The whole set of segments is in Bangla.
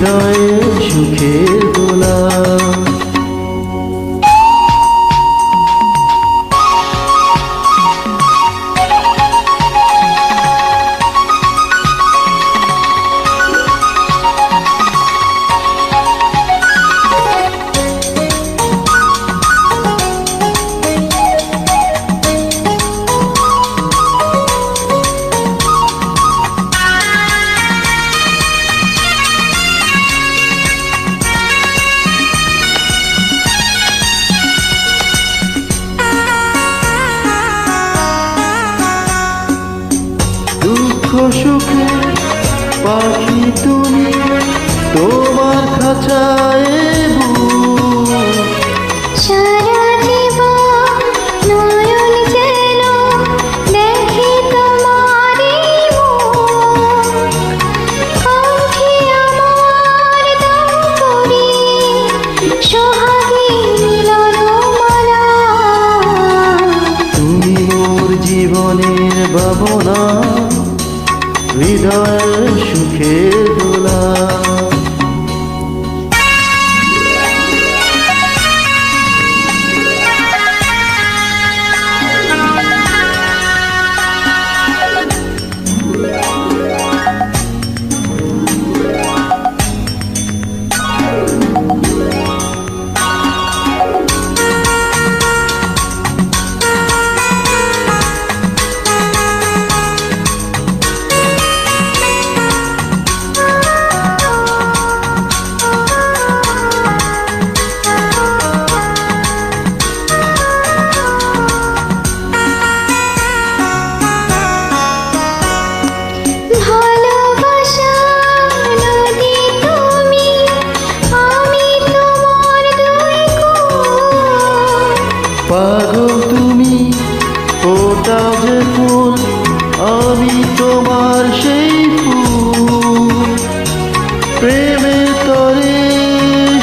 হৃদয়ে সুখের দুঃখ সুখে পাখি তুমি তোমার খাঁচায় পাগল তুমি, ওটা যে ফুল, আমি তোমার সেই ফুল। প্রেমে তরে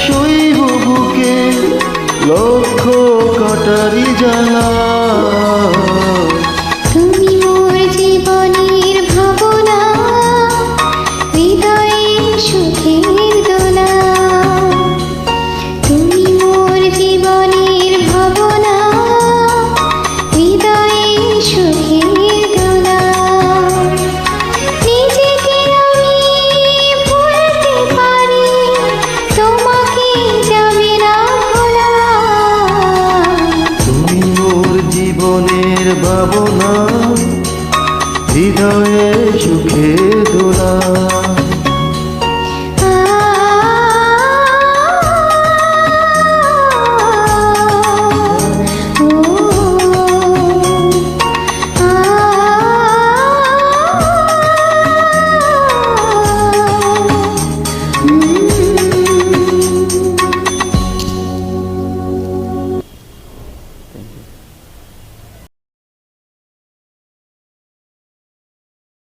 শৈব বুকে, লক্ষ কাটারি জ্বালা। না হৃদয়ে সুখে দোলা।